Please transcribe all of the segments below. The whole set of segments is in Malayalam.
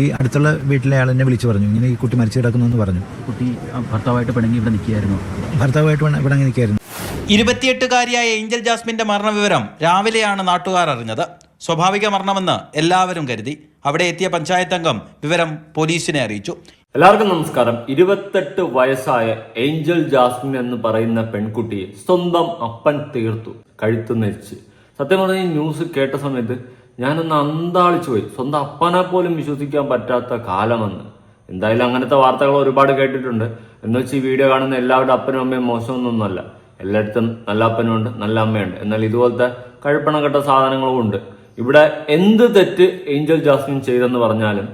ഈ അടുത്തുള്ള വീട്ടിലെ ആൾ എന്നെ വിളിച്ചു പറഞ്ഞു. ഇങ്ങനെ ഈ കുട്ടി മരിച്ചു കിടക്കുന്നു എന്ന് പറഞ്ഞു. കുട്ടി ഭർത്താവായിട്ട് പിണങ്ങി ഇവിടെ നിൽക്കുകയായിരുന്നു. ഭർത്താവായിട്ട് ഇവിടെ നിൽക്കുകയായിരുന്നു. ഇരുപത്തിയെട്ടുകാരിയായ ഏഞ്ചൽ ജാസ്മിന്റെ മരണവിവരം രാവിലെയാണ് നാട്ടുകാർ അറിഞ്ഞത്. സ്വാഭാവിക മരണമെന്ന് എല്ലാവരും കരുതി. അവിടെ എത്തിയ പഞ്ചായത്ത് അംഗം വിവരം പോലീസിനെ അറിയിച്ചു. എല്ലാവർക്കും നമസ്കാരം. ഇരുപത്തെട്ട് വയസ്സായ ഏഞ്ചൽ ജാസ്മിൻ എന്ന് പറയുന്ന പെൺകുട്ടിയെ സ്വന്തം അപ്പൻ തീർത്തു. കഴുത്തു നെരിച്ച്. സത്യം പറഞ്ഞ ഈ ന്യൂസ് കേട്ട സമയത്ത് ഞാനൊന്ന് അന്താളിച്ചു പോയി. സ്വന്തം അപ്പനെ പോലും വിശ്വസിക്കാൻ പറ്റാത്ത കാലമെന്ന്. എന്തായാലും അങ്ങനത്തെ വാർത്തകൾ ഒരുപാട് കേട്ടിട്ടുണ്ട്. എന്ന് വെച്ച് ഈ വീഡിയോ കാണുന്ന എല്ലാവരുടെ അപ്പനും അമ്മയും മോശമൊന്നൊന്നുമല്ല. എല്ലായിടത്തും നല്ല അപ്പനുണ്ട് നല്ല അമ്മയുണ്ട്. എന്നാൽ ഇതുപോലത്തെ കഴുപ്പണക്കെട്ട സാധനങ്ങളും ഉണ്ട്. ഇവിടെ എന്ത് തെറ്റ് ഏഞ്ചൽ ജാസ്മിൻ ചെയ്തെന്ന് പറഞ്ഞാലും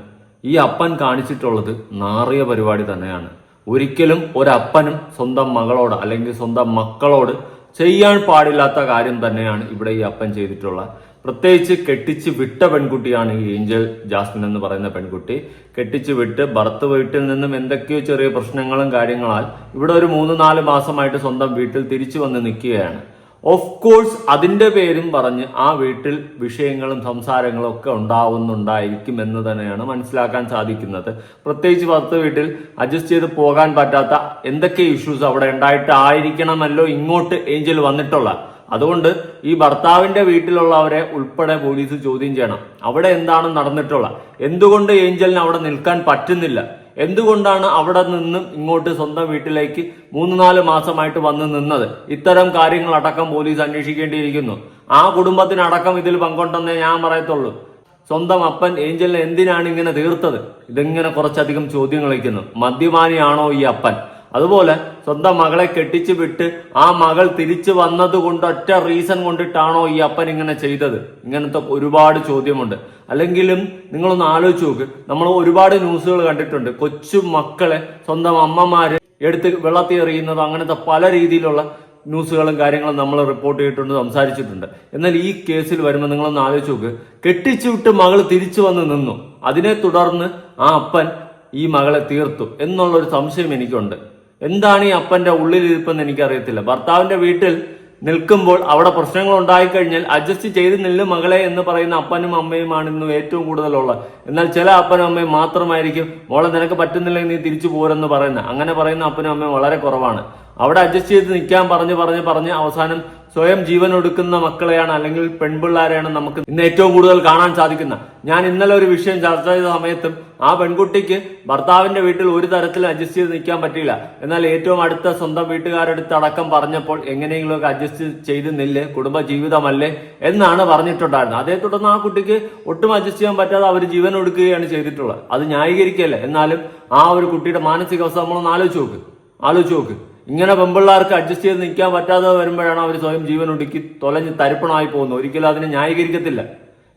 ഈ അപ്പൻ കാണിച്ചിട്ടുള്ളത് നാറിയ പരിപാടി തന്നെയാണ്. ഒരിക്കലും ഒരപ്പനും സ്വന്തം മകളോട് അല്ലെങ്കിൽ സ്വന്തം മക്കളോട് ചെയ്യാൻ പാടില്ലാത്ത കാര്യം തന്നെയാണ് ഇവിടെ ഈ അപ്പൻ ചെയ്തിട്ടുള്ളത് പ്രത്യേകിച്ച് കെട്ടിച്ച് വിട്ട പെൺകുട്ടിയാണ് ഈ ഏഞ്ചൽ ജാസ്മിൻ എന്ന് പറയുന്ന പെൺകുട്ടി. കെട്ടിച്ച് വിട്ട് ഭർത്ത് വീട്ടിൽ നിന്നും എന്തൊക്കെയോ ചെറിയ പ്രശ്നങ്ങളും കാര്യങ്ങളാൽ ഇവിടെ ഒരു മൂന്ന് നാല് മാസമായിട്ട് സ്വന്തം വീട്ടിൽ തിരിച്ചു വന്ന് നിൽക്കുകയാണ്. ഓഫ് കോഴ്സ് അതിന്റെ പേരും പറഞ്ഞ് ആ വീട്ടിൽ വിഷയങ്ങളും സംസാരങ്ങളും ഒക്കെ ഉണ്ടാവുന്നുണ്ടായിരിക്കും എന്ന് തന്നെയാണ് മനസ്സിലാക്കാൻ സാധിക്കുന്നത്. പ്രത്യേകിച്ച് ഭർത്ത് വീട്ടിൽ അഡ്ജസ്റ്റ് ചെയ്ത് പോകാൻ പറ്റാത്ത എന്തൊക്കെ ഇഷ്യൂസ് അവിടെ ഉണ്ടായിട്ടായിരിക്കണമല്ലോ ഇങ്ങോട്ട് ഏഞ്ചൽ വന്നിട്ടുള്ള അതുകൊണ്ട് ഈ ഭർത്താവിന്റെ വീട്ടിലുള്ളവരെ ഉൾപ്പെടെ പോലീസ് ചോദ്യം ചെയ്യണം. അവിടെ എന്താണ് നടന്നിട്ടുള്ള? എന്തുകൊണ്ട് ഏഞ്ചലിന് അവിടെ നിൽക്കാൻ പറ്റുന്നില്ല? എന്തുകൊണ്ടാണ് അവിടെ നിന്നും ഇങ്ങോട്ട് സ്വന്തം വീട്ടിലേക്ക് മൂന്ന് നാല് മാസമായിട്ട് വന്ന് നിന്നത്? ഇത്തരം കാര്യങ്ങളടക്കം പോലീസ് അന്വേഷിക്കേണ്ടിയിരിക്കുന്നു. ആ കുടുംബത്തിനടക്കം ഇതിൽ പങ്കുണ്ടെന്നേ ഞാൻ പറയത്തുള്ളൂ. സ്വന്തം അപ്പൻ ഏഞ്ചലിനെ എന്തിനാണ് ഇങ്ങനെ തീർത്തത്? ഇതിങ്ങനെ കുറച്ചധികം ചോദ്യങ്ങൾ വയ്ക്കുന്നു. മദ്യപാനിയാണോ ഈ അപ്പൻ? അതുപോലെ സ്വന്തം മകളെ കെട്ടിച്ചു വിട്ട് ആ മകൾ തിരിച്ചു വന്നത് കൊണ്ട് ഒറ്റ റീസൺ കൊണ്ടിട്ടാണോ ഈ അപ്പൻ ഇങ്ങനെ ചെയ്തത്? ഇങ്ങനത്തെ ഒരുപാട് ചോദ്യമുണ്ട്. അല്ലെങ്കിലും നിങ്ങളൊന്ന് ആലോചിച്ച് നോക്ക്. നമ്മൾ ഒരുപാട് ന്യൂസുകൾ കണ്ടിട്ടുണ്ട്. കൊച്ചു മക്കളെ സ്വന്തം അമ്മമാര് എടുത്ത് വെള്ളത്തിൽ എറിയുന്നത് അങ്ങനത്തെ പല രീതിയിലുള്ള ന്യൂസുകളും കാര്യങ്ങളും നമ്മൾ റിപ്പോർട്ട് ചെയ്തിട്ടുണ്ട് സംസാരിച്ചിട്ടുണ്ട്. എന്നാൽ ഈ കേസിൽ വരുമ്പോൾ നിങ്ങളൊന്ന് ആലോചിച്ച് നോക്ക്. കെട്ടിച്ചു വിട്ട് മകൾ തിരിച്ചു വന്ന് നിന്നു. അതിനെ തുടർന്ന് ആ അപ്പൻ ഈ മകളെ തീർത്തു. എന്നുള്ളൊരു സംശയം എനിക്കുണ്ട്. എന്താണ് ഈ അപ്പന്റെ ഉള്ളിലിരിപ്പെന്ന് എനിക്കറിയത്തില്ല. ഭർത്താവിന്റെ വീട്ടിൽ നിൽക്കുമ്പോൾ അവിടെ പ്രശ്നങ്ങൾ ഉണ്ടായിക്കഴിഞ്ഞാൽ അഡ്ജസ്റ്റ് ചെയ്ത് നില്ല് മകളെ എന്ന് പറയുന്ന അപ്പനും അമ്മയുമാണ് ഇന്ന് ഏറ്റവും കൂടുതലുള്ളത്. എന്നാൽ ചില അപ്പനും അമ്മയും മാത്രമായിരിക്കും മോളെ നിനക്ക് പറ്റുന്നില്ലെങ്കിൽ നീ തിരിച്ചു പോരെന്ന് പറയുന്നത്. അങ്ങനെ പറയുന്ന അപ്പനും അമ്മയും വളരെ കുറവാണ്. അവിടെ അഡ്ജസ്റ്റ് ചെയ്ത് നിൽക്കാൻ പറഞ്ഞ് പറഞ്ഞ് പറഞ്ഞ് അവസാനം സ്വയം ജീവൻ ഒടുക്കുന്ന മക്കളെയാണ് അല്ലെങ്കിൽ പെൺപിള്ളാരെയാണ് നമുക്ക് ഇന്ന് ഏറ്റവും കൂടുതൽ കാണാൻ സാധിക്കുന്ന ഞാൻ ഇന്നലെ ഒരു വിഷയം ചർച്ച ചെയ്ത സമയത്തും ആ പെൺകുട്ടിക്ക് ഭർത്താവിന്റെ വീട്ടിൽ ഒരു തരത്തിൽ അഡ്ജസ്റ്റ് ചെയ്ത് നിൽക്കാൻ പറ്റിയില്ല. എന്നാൽ ഏറ്റവും അടുത്ത സ്വന്തം വീട്ടുകാരടുത്ത് അടക്കം പറഞ്ഞപ്പോൾ എങ്ങനെയെങ്കിലുമൊക്കെ അഡ്ജസ്റ്റ് ചെയ്ത് നില്ല് കുടുംബ ജീവിതമല്ലേ എന്നാണ് പറഞ്ഞിട്ടുണ്ടായിരുന്നത്. അതേ തുടർന്ന് ആ കുട്ടിക്ക് ഒട്ടും അഡ്ജസ്റ്റ് ചെയ്യാൻ പറ്റാതെ അവർ ജീവൻ ഒടുക്കുകയാണ് ചെയ്തിട്ടുള്ളത്. അത് ന്യായീകരിക്കല്ലേ എന്നാലും ആ ഒരു കുട്ടിയുടെ മാനസികാവസ്ഥ നമ്മളൊന്ന് ആലോചിച്ച് നോക്ക്. ആലോചിച്ച് നോക്ക്. ഇങ്ങനെ പെമ്പിള്ളാർക്ക് അഡ്ജസ്റ്റ് ചെയ്ത് നിൽക്കാൻ പറ്റാതെ വരുമ്പോഴാണ് അവർ സ്വയം ജീവൻ ഒടുക്കി തൊലഞ്ഞ് തരിപ്പണമായി പോകുന്നത്. ഒരിക്കലും അതിനെ ന്യായീകരിക്കത്തില്ല.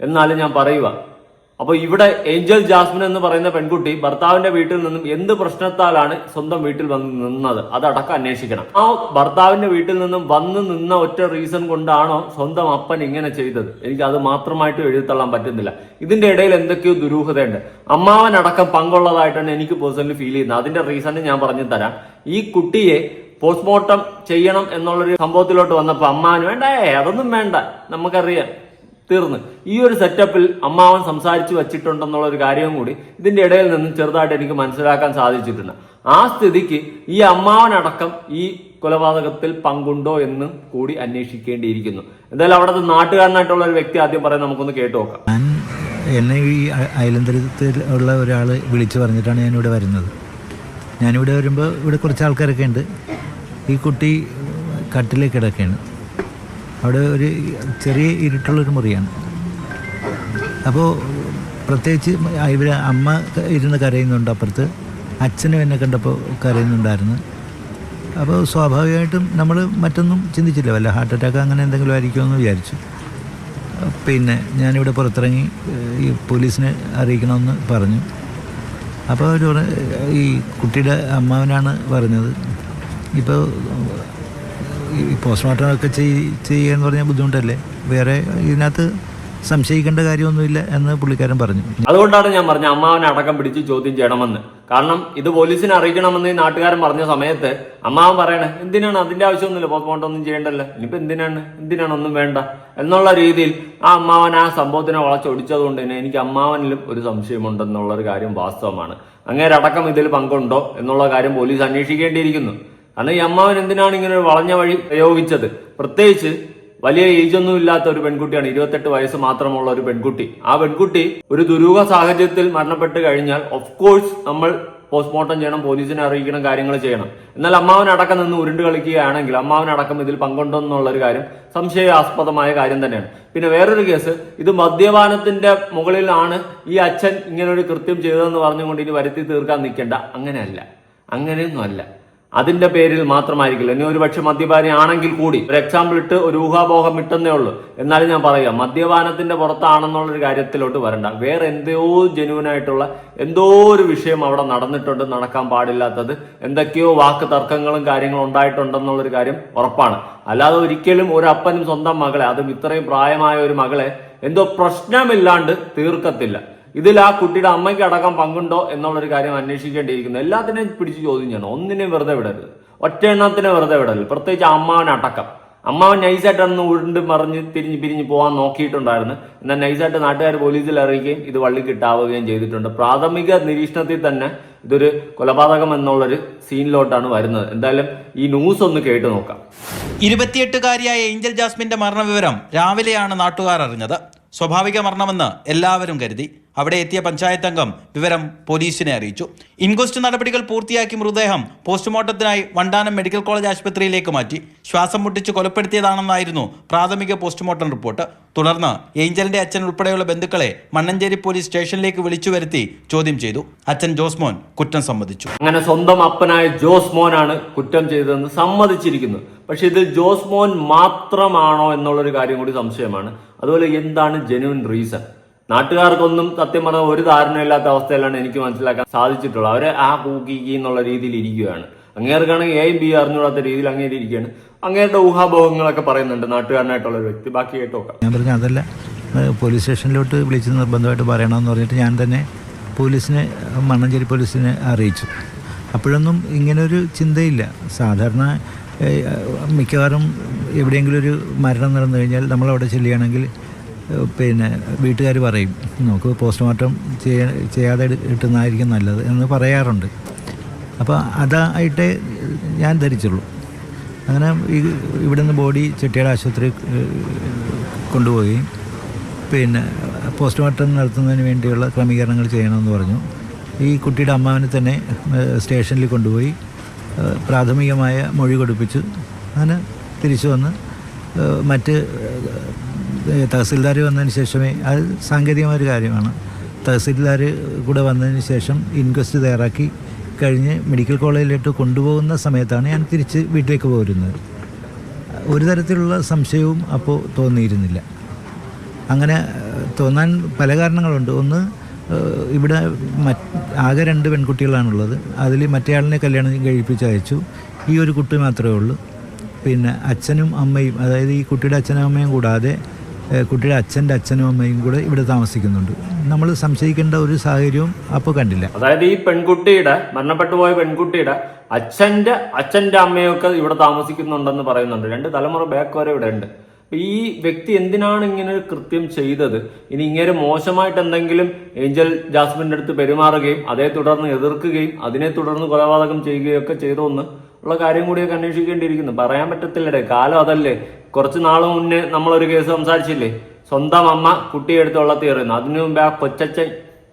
എന്നാലും ഞാൻ പറയുക അപ്പോൾ ഇവിടെ ഏഞ്ചൽ ജാസ്മിൻ എന്ന് പറയുന്ന പെൺകുട്ടി ഭർത്താവിന്റെ വീട്ടിൽ നിന്നും എന്ത് പ്രശ്നത്താലാണ് സ്വന്തം വീട്ടിൽ വന്ന് നിന്നത്? അതടക്കം അന്വേഷിക്കണം. ആ ഭർത്താവിന്റെ വീട്ടിൽ നിന്നും വന്ന് നിന്ന ഒറ്റ റീസൺ കൊണ്ടാണോ സ്വന്തം അപ്പൻ ഇങ്ങനെ ചെയ്തത്? എനിക്ക് അത് മാത്രമായിട്ട് എഴുതിത്തള്ളാൻ പറ്റുന്നില്ല. ഇതിന്റെ ഇടയിൽ എന്തൊക്കെയോ ദുരൂഹതയുണ്ട്. അമ്മാവൻ അടക്കം പങ്കുള്ളതായിട്ടാണ് എനിക്ക് പേഴ്സണലി ഫീൽ ചെയ്യുന്നത്. അതിന്റെ റീസൺ ഞാൻ പറഞ്ഞു തരാം ഈ കുട്ടിയെ പോസ്റ്റ്മോർട്ടം ചെയ്യണം എന്നുള്ളൊരു സംഭവത്തിലോട്ട് വന്നപ്പോൾ അമ്മാവന് വേണ്ട അതൊന്നും വേണ്ട നമുക്കറിയാം തീർന്ന്. ഈ ഒരു സെറ്റപ്പിൽ അമ്മാവൻ സംസാരിച്ചു വച്ചിട്ടുണ്ടെന്നുള്ള ഒരു കാര്യവും കൂടി ഇതിന്റെ ഇടയിൽ നിന്ന് ചെറുതായിട്ട് എനിക്ക് മനസ്സിലാക്കാൻ സാധിച്ചിട്ടുണ്ട് ആ സ്ഥിതിക്ക് ഈ അമ്മാവനടക്കം ഈ കൊലപാതകത്തിൽ പങ്കുണ്ടോ എന്ന് കൂടി അന്വേഷിക്കേണ്ടിയിരിക്കുന്നു. എന്തായാലും അവിടുത്തെ നാട്ടുകാരനായിട്ടുള്ള ഒരു വ്യക്തി ആദ്യം പറയാൻ നമുക്കൊന്ന് കേട്ടു നോക്കാം. ഞാൻ എന്നെ ഈ അയലന്തരത്തിൽ ഉള്ള ഒരാൾ വിളിച്ചു പറഞ്ഞിട്ടാണ് ഇവിടെ വരുന്നത്. ഞാനിവിടെ വരുമ്പോൾ ഇവിടെ കുറച്ച് ആൾക്കാരൊക്കെ ഉണ്ട്. ഈ കുട്ടി കട്ടിലേ കിടക്കുകയാണ്. അവിടെ ഒരു ചെറിയ ഇരുട്ടുള്ളൊരു മുറിയാണ്. അപ്പോൾ പ്രത്യേകിച്ച് ഇവർ അമ്മ ഇരുന്ന് കരയുന്നുണ്ട് അപ്പുറത്ത്. അച്ഛനും എന്നെ കണ്ടപ്പോൾ കരയുന്നുണ്ടായിരുന്നു. അപ്പോൾ സ്വാഭാവികമായിട്ടും നമ്മൾ മറ്റൊന്നും ചിന്തിച്ചില്ല. വല്ല ഹാർട്ട് അറ്റാക്ക് അങ്ങനെ എന്തെങ്കിലും ആയിരിക്കുമെന്ന് വിചാരിച്ചു. പിന്നെ ഞാനിവിടെ പുറത്തിറങ്ങി ഈ പോലീസിനെ അറിയിക്കണമെന്ന് പറഞ്ഞു. അപ്പോൾ അവർ ഈ കുട്ടിയുടെ അമ്മാവനാണ് പറഞ്ഞത്. ഇപ്പോൾ ഈ പോസ്റ്റ്മോർട്ടം ഒക്കെ ചെയ് ചെയ്യുക എന്ന് പറഞ്ഞാൽ ബുദ്ധിമുട്ടല്ലേ? വേറെ ഇതിനകത്ത് സംശയിക്കേണ്ട കാര്യമൊന്നുമില്ല എന്ന് പുള്ളിക്കാരൻ പറഞ്ഞു. അതുകൊണ്ടാണ് ഞാൻ പറഞ്ഞ അമ്മാവനെ അടക്കം പിടിച്ച് ചോദ്യം ചെയ്യണമെന്ന്. കാരണം ഇത് പോലീസിനെ അറിയിക്കണമെന്ന് ഈ നാട്ടുകാരൻ പറഞ്ഞ സമയത്ത് അമ്മാവൻ പറയണേ എന്തിനാണ്? അതിന്റെ ആവശ്യമൊന്നുമില്ല. പോസ്റ്റ്മോർട്ടം ഒന്നും ചെയ്യേണ്ടല്ലോ. ഇനിയിപ്പോ എന്തിനാണ്? എന്തിനാണ്? ഒന്നും വേണ്ട. എന്നുള്ള രീതിയിൽ ആ അമ്മാവൻ ആ സംഭവത്തിനെ വളച്ചൊടിച്ചത് കൊണ്ട് തന്നെ എനിക്ക് അമ്മാവനിലും ഒരു സംശയമുണ്ടെന്നുള്ള ഒരു കാര്യം വാസ്തവമാണ്. അങ്ങേരടക്കം ഇതിൽ പങ്കുണ്ടോ എന്നുള്ള കാര്യം പോലീസ് അന്വേഷിക്കേണ്ടിയിരിക്കുന്നു. കാരണം ഈ അമ്മാവൻ എന്തിനാണ് ഇങ്ങനെ ഒരു വളഞ്ഞ വഴി പ്രയോഗിച്ചത്? പ്രത്യേകിച്ച് വലിയ ഏജ് ഒന്നും ഇല്ലാത്ത ഒരു പെൺകുട്ടിയാണ്. ഇരുപത്തെട്ട് വയസ്സ് മാത്രമുള്ള ഒരു പെൺകുട്ടി. ആ പെൺകുട്ടി ഒരു ദുരൂഹ സാഹചര്യത്തിൽ മരണപ്പെട്ട് കഴിഞ്ഞാൽ ഓഫ് കോഴ്സ് നമ്മൾ പോസ്റ്റ്മോർട്ടം ചെയ്യണം പോലീസിനെ അറിയിക്കണം കാര്യങ്ങൾ ചെയ്യണം. എന്നാൽ അമ്മാവനടക്കം നിന്ന് ഉരുണ്ട് കളിക്കുകയാണെങ്കിൽ അമ്മാവനടക്കം ഇതിൽ പങ്കുണ്ടോ എന്നുള്ളൊരു കാര്യം സംശയാസ്പദമായ കാര്യം തന്നെയാണ്. പിന്നെ വേറൊരു കേസ് ഇത് മദ്യപാനത്തിന്റെ മുകളിലാണ് ഈ അച്ഛൻ ഇങ്ങനെ ഒരു കൃത്യം ചെയ്തതെന്ന് പറഞ്ഞുകൊണ്ട് ഇനി വരുത്തി തീർക്കാൻ നിൽക്കേണ്ട. അങ്ങനെയല്ല. അങ്ങനെയൊന്നും അല്ല അതിന്റെ പേരിൽ മാത്രമായിരിക്കില്ല. ഇനി ഒരുപക്ഷെ മദ്യപാനി ആണെങ്കിൽ കൂടി ഒരു എക്സാമ്പിൾ ഇട്ട് ഒരു ഊഹാപോഹം ഇട്ടെന്നേ ഉള്ളൂ. എന്നാലും ഞാൻ പറയാം മദ്യപാനത്തിന്റെ പുറത്താണെന്നുള്ളൊരു കാര്യത്തിലോട്ട് വരണ്ട. വേറെ എന്തോ ജെനുവൻ ആയിട്ടുള്ള എന്തോ ഒരു വിഷയം അവിടെ നടന്നിട്ടുണ്ട് നടക്കാൻ പാടില്ലാത്തത്. എന്തൊക്കെയോ വാക്ക് തർക്കങ്ങളും കാര്യങ്ങളും ഉണ്ടായിട്ടുണ്ടെന്നുള്ളൊരു കാര്യം ഉറപ്പാണ്. അല്ലാതെ ഒരിക്കലും ഒരു അപ്പനും സ്വന്തം മകളെ അതും ഇത്രയും പ്രായമായ ഒരു മകളെ എന്തോ പ്രശ്നമില്ലാണ്ട് തീർക്കത്തില്ല. ഇതിൽ ആ കുട്ടിയുടെ അമ്മയ്ക്ക് അടക്കം പങ്കുണ്ടോ എന്നുള്ളൊരു കാര്യം അന്വേഷിക്കേണ്ടിയിരിക്കുന്നു. എല്ലാത്തിനെയും പിടിച്ച് ചോദ്യം ചെയ്യണം. ഒന്നിനെയും വെറുതെ വിടരുത്. ഒറ്റ എണ്ണത്തിനെ വെറുതെ വിടരുത്. പ്രത്യേകിച്ച് അമ്മാവനടക്കം അമ്മാവൻ നൈസായിട്ട് അന്ന് ഉരുണ്ട് മറിഞ്ഞ് തിരിഞ്ഞ് പിരിഞ്ഞ് പോകാൻ നോക്കിയിട്ടുണ്ടായിരുന്നു. എന്നാൽ നൈസായിട്ട് നാട്ടുകാർ പോലീസിൽ അറിയിക്കുകയും ഇത് വള്ളി കിട്ടാവുകയും ചെയ്തിട്ടുണ്ട്. പ്രാഥമിക നിരീക്ഷണത്തിൽ തന്നെ ഇതൊരു കൊലപാതകം എന്നുള്ളൊരു സീനിലോട്ടാണ് വരുന്നത്. എന്തായാലും ഈ ന്യൂസ് ഒന്ന് കേട്ടു നോക്കാം. ഇരുപത്തിയെട്ടുകാരിയായ ഏഞ്ചൽ ജാസ്മിന്റെ മരണവിവരം രാവിലെയാണ് നാട്ടുകാർ അറിഞ്ഞത്. സ്വാഭാവിക മരണമെന്ന് എല്ലാവരും കരുതി. അവിടെ എത്തിയ പഞ്ചായത്ത് അംഗം വിവരം പോലീസിനെ അറിയിച്ചു. ഇൻക്വസ്റ്റ് നടപടികൾ പൂർത്തിയാക്കി മൃതദേഹം പോസ്റ്റ്മോർട്ടത്തിനായി വണ്ടാനം മെഡിക്കൽ കോളേജ് ആശുപത്രിയിലേക്ക് മാറ്റി. ശ്വാസം മുട്ടിച്ച് കൊലപ്പെടുത്തിയതാണെന്നായിരുന്നു പ്രാഥമിക പോസ്റ്റ്മോർട്ടം റിപ്പോർട്ട്. തുടർന്ന് ഏഞ്ചലിന്റെ അച്ഛൻ ഉൾപ്പെടെയുള്ള ബന്ധുക്കളെ മണ്ണഞ്ചേരി പോലീസ് സ്റ്റേഷനിലേക്ക് വിളിച്ചു വരുത്തി ചോദ്യം ചെയ്തു. അച്ഛൻ ജോസ്മോൻ കുറ്റം സമ്മതിച്ചു. അങ്ങനെ സ്വന്തം അപ്പനായ ജോസ് മോനാണ് കുറ്റം ചെയ്തതെന്ന് സമ്മതിച്ചിരിക്കുന്നു. പക്ഷെ ഇത് ജോസ് മോൻ മാത്രമാണോ എന്നുള്ളൊരു കാര്യം കൂടി സംശയമാണ്. അതുപോലെ എന്താണ് ജെന്യൂൻ റീസൺ നാട്ടുകാർക്കൊന്നും സത്യം പറഞ്ഞാൽ ഒരു ധാരണയില്ലാത്ത അവസ്ഥയിലാണ് എനിക്ക് മനസ്സിലാക്കാൻ സാധിച്ചിട്ടുള്ളത്. അവരെ ആ കൂക്കി എന്നുള്ള രീതിയിൽ ഇരിക്കുകയാണ്. അങ്ങേർക്കാണെങ്കിൽ എയും ബി അറിഞ്ഞൂടാത്ത രീതിയിൽ അങ്ങേരി ഇരിക്കുകയാണ്. അങ്ങേരുടെ ഊഹാഭോഗങ്ങളൊക്കെ പറയുന്നുണ്ട് നാട്ടുകാരനായിട്ടുള്ള ഒരു വ്യക്തി. ബാക്കി കേട്ട് നോക്കാം. ഞാൻ പറഞ്ഞു അതല്ല. പോലീസ് സ്റ്റേഷനിലോട്ട് വിളിച്ച് നിർബന്ധമായിട്ട് പറയണമെന്ന് പറഞ്ഞിട്ട് ഞാൻ തന്നെ പോലീസിനെ മണ്ണഞ്ചേരി പോലീസിനെ അറിയിച്ചു. അപ്പോഴൊന്നും ഇങ്ങനൊരു ചിന്തയില്ല. സാധാരണ മിക്കവാറും എവിടെയെങ്കിലും ഒരു മരണം നടന്നു കഴിഞ്ഞാൽ നമ്മളവിടെ ചെല്ലുകയാണെങ്കിൽ പിന്നെ വീട്ടുകാർ പറയും നമുക്ക് പോസ്റ്റ്മോർട്ടം ചെയ്യാ ചെയ്യാതെ കിട്ടുന്നതായിരിക്കും നല്ലത് എന്ന് പറയാറുണ്ട്. അപ്പോൾ അതായിട്ട് ഞാൻ ധരിച്ചുള്ളൂ. അങ്ങനെ ഈ ഇവിടുന്ന് ബോഡി ചെട്ടിയാട് ആശുപത്രി കൊണ്ടുപോവുകയും പിന്നെ പോസ്റ്റ്മോർട്ടം നടത്തുന്നതിന് വേണ്ടിയുള്ള ക്രമീകരണങ്ങൾ ചെയ്യണമെന്ന് പറഞ്ഞു. ഈ കുട്ടിയുടെ അമ്മാവനെ തന്നെ സ്റ്റേഷനിൽ കൊണ്ടുപോയി പ്രാഥമികമായ മൊഴി കൊടുപ്പിച്ചു. അങ്ങനെ തിരിച്ചു വന്ന് മറ്റ് തഹസിൽദാർ വന്നതിന് ശേഷമേ അത് സാങ്കേതികമായ ഒരു കാര്യമാണ്. തഹസിൽദാർ കൂടെ വന്നതിന് ശേഷം ഇൻക്വസ്റ്റ് തയ്യാറാക്കി കഴിഞ്ഞ് മെഡിക്കൽ കോളേജിലോട്ട് കൊണ്ടുപോകുന്ന സമയത്താണ് ഞാൻ തിരിച്ച് വീട്ടിലേക്ക് പോരുന്നത്. ഒരു തരത്തിലുള്ള സംശയവും അപ്പോൾ തോന്നിയിരുന്നില്ല. അങ്ങനെ തോന്നാൻ പല കാരണങ്ങളുണ്ട്. ഒന്ന് ഇവിടെ ആകെ രണ്ട് പെൺകുട്ടികളാണുള്ളത്. അതിൽ മറ്റേയാളിനെ കല്യാണം കഴിപ്പിച്ച് അയച്ചു. ഈ ഒരു കുട്ടി മാത്രമേ ഉള്ളൂ. പിന്നെ അച്ഛനും അമ്മയും അതായത് ഈ കുട്ടിയുടെ അച്ഛനും അമ്മയും കൂടാതെ കുട്ടിയുടെ അച്ഛന്റെ അച്ഛനും അമ്മയും കൂടെ ഇവിടെ താമസിക്കുന്നുണ്ട്. നമ്മൾ സംശയിക്കേണ്ട ഒരു സാഹചര്യവും അപ്പോൾ കണ്ടില്ല. അതായത് ഈ പെൺകുട്ടിയുടെ മരണപ്പെട്ടു പോയ പെൺകുട്ടിയുടെ അച്ഛന്റെ അച്ഛന്റെ അമ്മയൊക്കെ ഇവിടെ താമസിക്കുന്നുണ്ടെന്ന് പറയുന്നുണ്ട്. രണ്ട് തലമുറ ബാക്ക് വരെ ഇവിടെ ഉണ്ട്. ഈ വ്യക്തി എന്തിനാണ് ഇങ്ങനെ ഒരു കൃത്യം ചെയ്തത്? ഇനി ഇങ്ങനെ മോശമായിട്ട് എന്തെങ്കിലും ഏഞ്ചൽ ജാസ്മിന്റെ അടുത്ത് പെരുമാറുകയും അതേ തുടർന്ന് എതിർക്കുകയും അതിനെ തുടർന്ന് കൊലപാതകം ചെയ്യുകയും ഒക്കെ ചെയ്തോന്ന് ഉള്ള കാര്യം കൂടിയൊക്കെ അന്വേഷിക്കേണ്ടിയിരിക്കുന്നു. പറയാൻ പറ്റത്തില്ലടേ കാലം അതല്ലേ. കുറച്ച് നാൾ മുന്നേ നമ്മളൊരു കേസ് സംസാരിച്ചില്ലേ? സ്വന്തം അമ്മ കുട്ടിയെ എടുത്ത് വെള്ളത്തിൽ എറിയുന്നു. അതിനു മുമ്പേ ആ കൊച്ചച്ച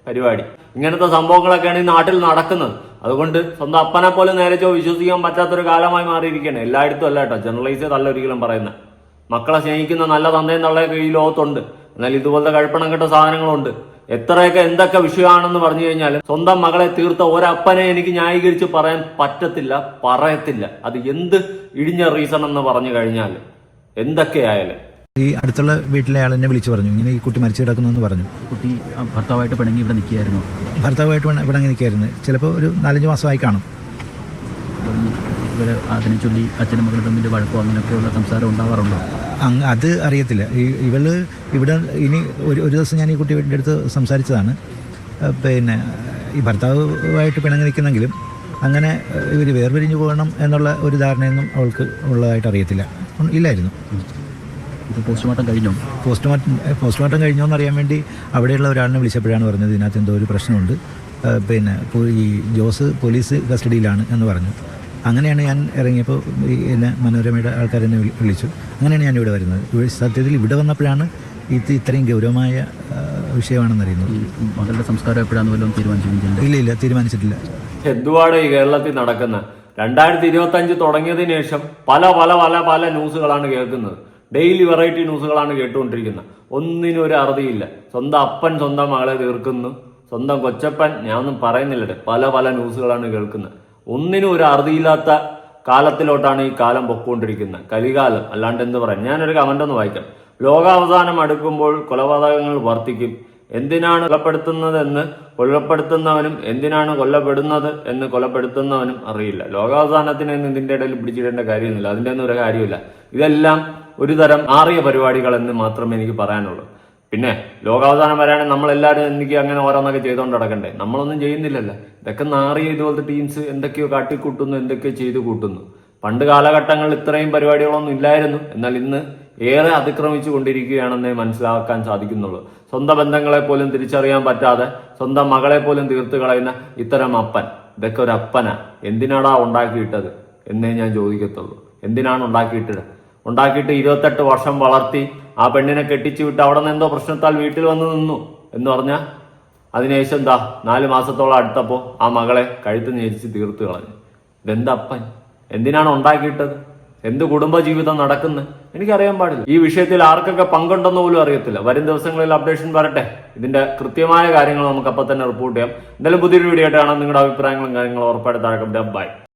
പരിപാടി. ഇങ്ങനത്തെ സംഭവങ്ങളൊക്കെയാണ് ഈ നാട്ടിൽ നടക്കുന്നത്. അതുകൊണ്ട് സ്വന്തം അപ്പനെ പോലും നേരെ വിശ്വസിക്കാൻ പറ്റാത്തൊരു കാലമായി മാറിയിരിക്കുകയാണ്. എല്ലായിടത്തും അല്ല കേട്ടോ. ജനറലൈസ് തല്ല ഒരിക്കലും പറയുന്നത്. മക്കളെ സ്നേഹിക്കുന്ന നല്ല തന്ത എന്നുള്ള ഈ ലോകത്തുണ്ട്. എന്നാൽ ഇതുപോലത്തെ കഴിപ്പണം കെട്ട സാധനങ്ങളുണ്ട്. എത്രയൊക്കെ എന്തൊക്കെ വിഷയമാണെന്ന് പറഞ്ഞു കഴിഞ്ഞാൽ സ്വന്തം മകളെ തീർത്ത ഒരപ്പനെ എനിക്ക് ന്യായീകരിച്ച് പറയാൻ പറ്റത്തില്ല പറയത്തില്ല. അത് എന്ത് ഇടിഞ്ഞ റീസൺ എന്ന് പറഞ്ഞു കഴിഞ്ഞാൽ എന്തൊക്കെയായാലും. ഈ അടുത്തുള്ള വീട്ടിലെ ആൾ എന്നെ വിളിച്ചു പറഞ്ഞു. ഇങ്ങനെ ഈ കുട്ടി മരിച്ചു കിടക്കുന്നു പറഞ്ഞു. കുട്ടി ഭർത്താവായിട്ട് പിണങ്ങി ഇവിടെ നിൽക്കുകയായിരുന്നു. ഭർത്താവായിട്ട് പിണങ്ങി ഇവിടെ അങ്ങനെ നിൽക്കായിരുന്നു ചിലപ്പോൾ ഒരു നാലഞ്ച് മാസമായി കാണും. ഇവർ അതിനെ ചൊല്ലി അച്ഛനും മകളും തമ്മിൽ വഴക്കോ അങ്ങനെയൊക്കെയുള്ള സംസാരം ഉണ്ടാവാറുണ്ടോ? അങ്ങ് അത് അറിയത്തില്ല. ഇവൾ ഇവിടെ ഇനി ഒരു ഒരു ദിവസം ഞാൻ ഈ കുട്ടി കുട്ടിയുടെ അടുത്ത് സംസാരിച്ചതാണ്. പിന്നെ ഈ ഭർത്താവുമായിട്ട് പിണങ്ങി നിൽക്കുന്നെങ്കിലും അങ്ങനെ ഇവർ വേർപിരിഞ്ഞു പോകണം എന്നുള്ള ഒരു ധാരണയൊന്നും അവൾക്ക് ഉള്ളതായിട്ട് അറിയത്തില്ല. ഇല്ലായിരുന്നു. പോസ്റ്റ്മോർട്ടം കഴിഞ്ഞോ? പോസ്റ്റ്മോർട്ടം പോസ്റ്റ്മോർട്ടം കഴിഞ്ഞോ എന്നറിയാൻ വേണ്ടി അവിടെയുള്ള ഒരാളിനെ വിളിച്ചപ്പോഴാണ് പറഞ്ഞത് ഇതിനകത്ത് എന്തോ ഒരു പ്രശ്നമുണ്ട്. പിന്നെ ഈ ജോസ് പോലീസ് കസ്റ്റഡിയിലാണ് എന്ന് പറഞ്ഞു. അങ്ങനെയാണ് ഞാൻ ഇറങ്ങിയപ്പോൾ ഈ എന്നെ മനോരമയുടെ ആൾക്കാർ എന്നെ വിളിച്ചു. അങ്ങനെയാണ് ഞാൻ ഇവിടെ വരുന്നത്. ഇവിടെ സത്യത്തിൽ ഇവിടെ വന്നപ്പോഴാണ് ഇത് ഇത്രയും ഗൗരവമായ വിഷയമാണെന്ന് അറിയുന്നത് മകളുടെ സംസ്കാരം എപ്പോഴാണെന്ന് വല്ലതും തീരുമാനിച്ചു ഇല്ല ഇല്ല തീരുമാനിച്ചിട്ടില്ല. എന്തുവാണ് ഈ കേരളത്തിൽ നടക്കുന്ന? രണ്ടായിരത്തി ഇരുപത്തി അഞ്ച് തുടങ്ങിയതിനു ശേഷം പല പല പല പല ന്യൂസുകളാണ് കേൾക്കുന്നത്. ഡെയിലി വെറൈറ്റി ന്യൂസുകളാണ് കേട്ടുകൊണ്ടിരിക്കുന്നത് ഒന്നിനും ഒരു അറുതിയില്ല. സ്വന്തം അപ്പൻ സ്വന്തം മകളെ തീർക്കുന്നു. സ്വന്തം കൊച്ചപ്പൻ ഞാനൊന്നും പറയുന്നില്ലട്ടെ പല പല ന്യൂസുകളാണ് കേൾക്കുന്നത് ഒന്നിനും ഒരു അറുതിയില്ലാത്ത കാലത്തിലോട്ടാണ് ഈ കാലം പൊക്കോണ്ടിരിക്കുന്നത്. കലികാലം അല്ലാണ്ട് എന്ത് പറയാം? ഞാനൊരു കമന്റ് ഒന്ന് വായിക്കാം. ലോകാവസാനം അടുക്കുമ്പോൾ കൊലപാതകങ്ങൾ വർദ്ധിക്കും എന്തിനാണ് കൊലപ്പെടുത്തുന്നതെന്ന് കൊലപ്പെടുത്തുന്നവനും എന്തിനാണ് കൊല്ലപ്പെടുന്നത് എന്ന് കൊലപ്പെടുത്തുന്നവനും അറിയില്ല. ലോകാവസാനത്തിന് ഇതിന്റെ ഇടയിൽ പിടിച്ചിടേണ്ട കാര്യമൊന്നുമില്ല. അതിന്റെ ഒന്നും ഒരു കാര്യമില്ല ഇതെല്ലാം ഒരു തരം ആറിയ പരിപാടികൾ എന്ന് മാത്രമേ എനിക്ക് പറയാനുള്ളൂ. പിന്നെ ലോകാവസാനം വരാണെങ്കിൽ നമ്മളെല്ലാവരും എനിക്ക് അങ്ങനെ ഓരോന്നൊക്കെ ചെയ്തുകൊണ്ട് നടക്കണ്ടേ? നമ്മളൊന്നും ചെയ്യുന്നില്ലല്ലോ. ഇതൊക്കെ നാറിയ ഇതുപോലത്തെ ടീംസ് എന്തൊക്കെയോ കാട്ടിക്കൂട്ടുന്നു എന്തൊക്കെയോ ചെയ്തു കൂട്ടുന്നു. പണ്ട് കാലഘട്ടങ്ങളിൽ ഇത്രയും പരിപാടികളൊന്നും ഇല്ലായിരുന്നു. എന്നാൽ ഇന്ന് ഏറെ അതിക്രമിച്ചു കൊണ്ടിരിക്കുകയാണെന്നേ മനസ്സിലാക്കാൻ സാധിക്കുന്നുള്ളൂ. സ്വന്തം ബന്ധങ്ങളെ പോലും തിരിച്ചറിയാൻ പറ്റാതെ സ്വന്തം മകളെ പോലും തീർത്തു കളയുന്ന ഇത്തരം അപ്പൻ. ഇതൊക്കെ ഒരു അപ്പന. എന്തിനാടാ ഉണ്ടാക്കിയിട്ടത്? എന്നേ ഞാൻ ചോദിക്കത്തുള്ളൂ. എന്തിനാണ് ഉണ്ടാക്കിയിട്ടത്? ഉണ്ടാക്കിയിട്ട് ഇരുപത്തെട്ട് വർഷം വളർത്തി ആ പെണ്ണിനെ കെട്ടിച്ചു വിട്ട് അവിടെ നിന്ന് എന്തോ പ്രശ്നത്താൽ വീട്ടിൽ വന്ന് നിന്നു എന്ന് പറഞ്ഞാൽ അതിനുശേഷം എന്താ? നാല് മാസത്തോളം അടുത്തപ്പോൾ ആ മകളെ കഴുത്ത് ഞെരിച്ച് തീർത്ത് കളഞ്ഞു. ഇതെന്തപ്പൻ എന്തിനാണ് ഉണ്ടാക്കിയിട്ടത്? എന്ത് കുടുംബജീവിതം നടക്കുന്നത് എനിക്കറിയാൻ പാടില്ല. ഈ വിഷയത്തിൽ ആർക്കൊക്കെ പങ്കുണ്ടെന്ന് പോലും അറിയത്തില്ല. വരും ദിവസങ്ങളിൽ അപ്ഡേഷൻ വരട്ടെ. ഇതിന്റെ കൃത്യമായ കാര്യങ്ങൾ നമുക്ക് അപ്പം തന്നെ റിപ്പോർട്ട് ചെയ്യാം. എന്തായാലും പുതിയൊരു വീഡിയോ ആയിട്ടാണ് നിങ്ങളുടെ അഭിപ്രായങ്ങളും കാര്യങ്ങളും ഉറപ്പായിട്ട് താഴെ ബൈ